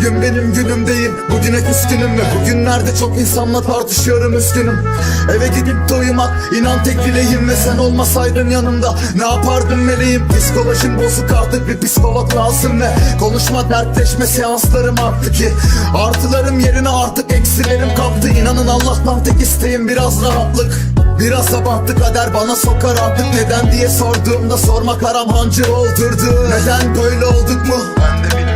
Bugün benim günüm değil Bugüne küskünüm ve bugünlerde çok insanla tartışıyorum üstünüm. Eve gidip de uyumak inan tek dileğim Ve sen olmasaydın yanımda ne yapardım meleğim? Psikolojim bozuk artık bir psikolog lazım Ve konuşma dertleşme seanslarım arttı ki Artılarım yerine artık eksilerim kaptı. İnanın Allah'tan tek isteğim biraz rahatlık Biraz abarttı kader bana sokar artık. Neden diye sorduğumda sormak haram hancı oldurdu. Neden böyle olduk mu? Ben de bilmiyorum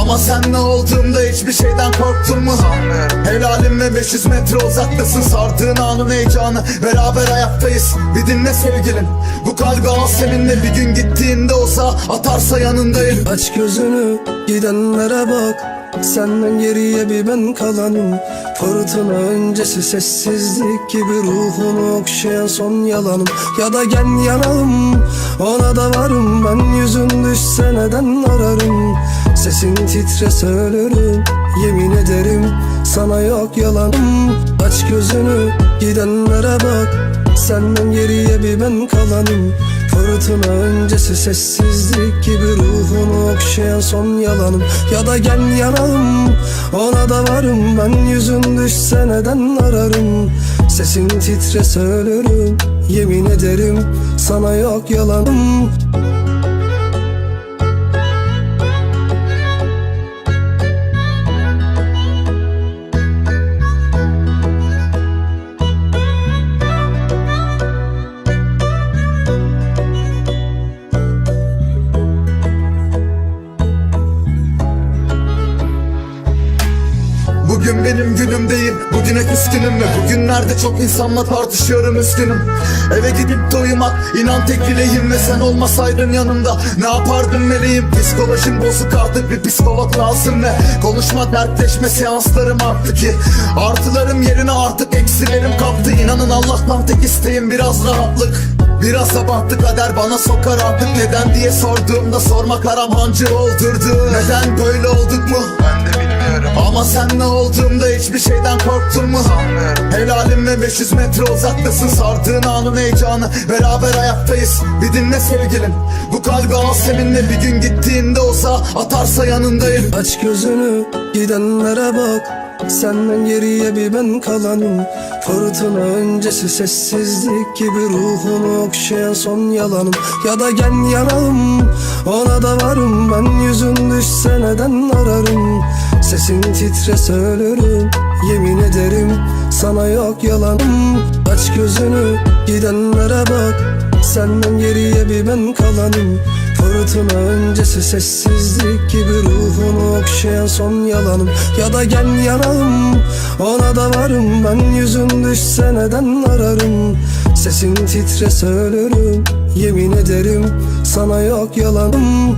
Ama sen ne olduğumda hiçbir şeyden korktun mu? Sanmıyorum. Helalim ve 500 metre uzaktasın. Sardığın anın heyecanı. Beraber ayaktayız Bir dinle sevgilim. Bu kalbi al seninle. Bir gün gittiğinde olsa Atarsa yanındayım. Aç gözünü gidenlere bak. Senden geriye bir ben kalanım. Fırtına öncesi sessizlik gibi Ruhunu okşayan son yalanım. Ya da gel yanalım Ona da varım. Ben yüzün düşse neden ararım Sesin titrese ölürüm Yemin ederim. Sana yok yalanım Aç gözünü gidenlere bak. Senden geriye bir ben kalanım. Fırtına öncesi sessizlik gibi Ruhunu okşayan son yalanım. Ya da gel yanalım Ona da varım. Ben yüzün düşse neden ararım? Sesin titrese ölürüm Yemin ederim. Sana yok yalanım Bugün benim günüm değil Bugüne küskünüm ve bugünlerde çok insanla tartışıyorum üstünüm Eve gidip de uyumak inan tek dileğim Ve sen olmasaydın yanımda ne yapardım meleğim? Psikolojim bozuk artık bir psikolog lazım Ve konuşma dertleşme seanslarım arttı ki Artılarım yerine artık eksilerim kaptı İnanın Allah'tan tek isteğim biraz rahatlık. Biraz abarttı kader bana sokar artık. Neden diye sorduğumda sormak haram hancı oldurdu. Neden böyle olduk mu? Ben de bilmiyorum. Ama sen ne olduğumda hiçbir şeyden korktun mu? Sanmıyorum. Helalim ve 500 metre uzaktasın. Sardığın anın heyecanı. Beraber ayaktayız Bir dinle sevgilim. Bu kalbi al seninle. Bir gün gittiğinde olsa Atarsa yanındayım. Aç gözünü gidenlere bak. Senden geriye bir ben kalanım. Fırtına öncesi sessizlik gibi Ruhunu okşayan son yalanım. Ya da gel yanalım Ona da varım. Ben yüzün düşse neden ararım? Sesin titrese ölürüm Yemin ederim. Sana yok yalanım. Aç gözünü gidenlere bak. Senden geriye bir ben kalanım Fırtına öncesi sessizlik gibi Ruhunu okşayan son yalanım. Ya da gel yanalım Ona da varım. Ben yüzün düşse neden ararım? Sesin titrese ölürüm Yemin ederim. Sana yok yalanım